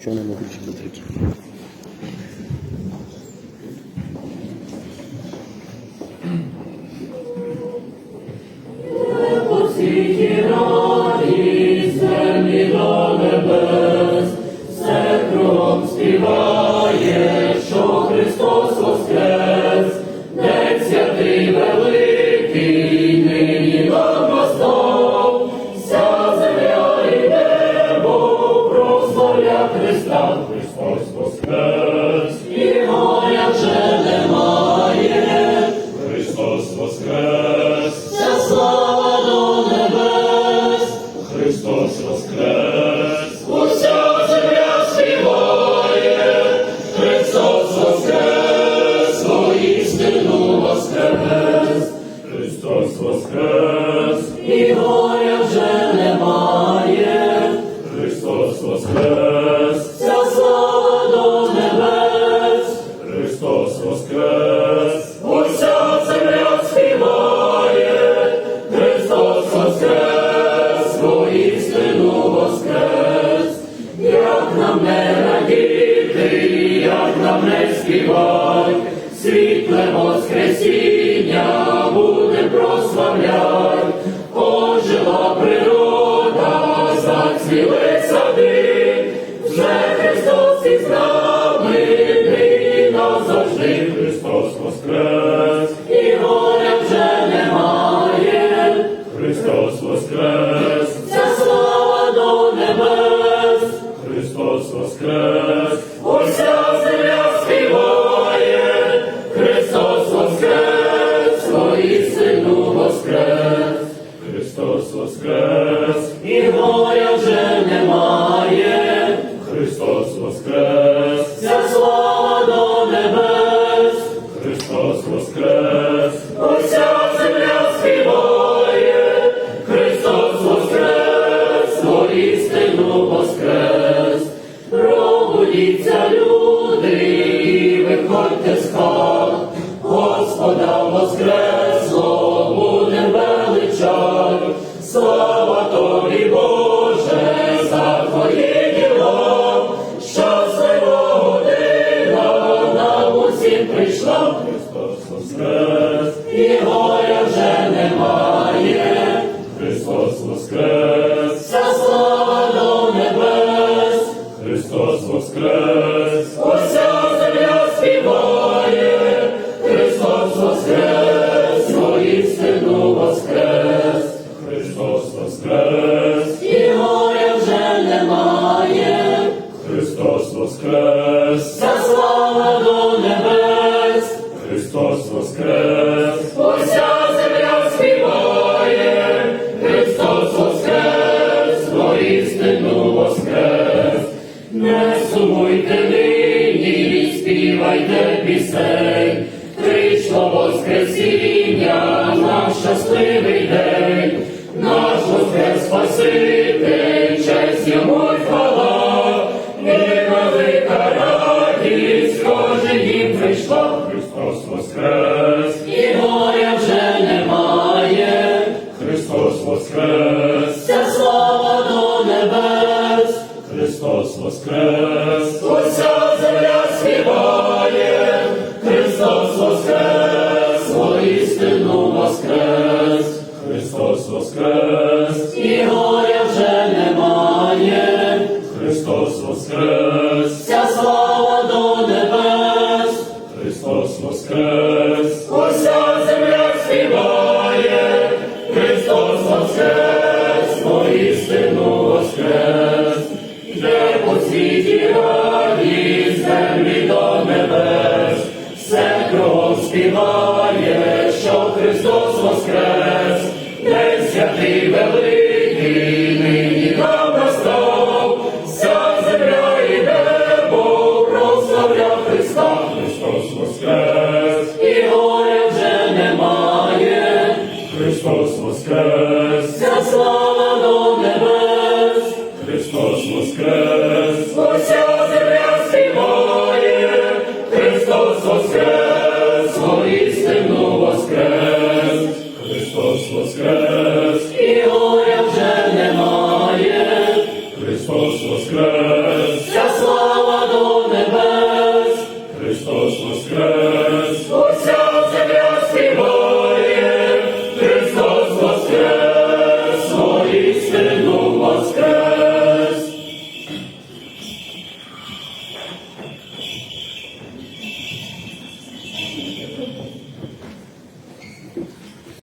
Що не можуть бути? so своїх істину воскрес, як нам не радіти, як нам не співай, світле воскресіння. Воскресло! небес, слава до небес, Христос воскрес, уся земля співає, Христос воскрес, воістину воскрес, не сумуйте нині, співайте пісень, Прийшло воскресіння, наш щасливий день, наш воскрес спаситель, честь йому. Христос Воскрес, і горя вже немає, Христос Воскрес, вся слава до небес, Христос Воскрес. Христос воскрес, день святий великий, нині нам настав, вся земля і небо прославля Христа, Христос воскрес, і горя вже немає, Христос воскрес, вся слава до небес, Христос воскрес. воскрес.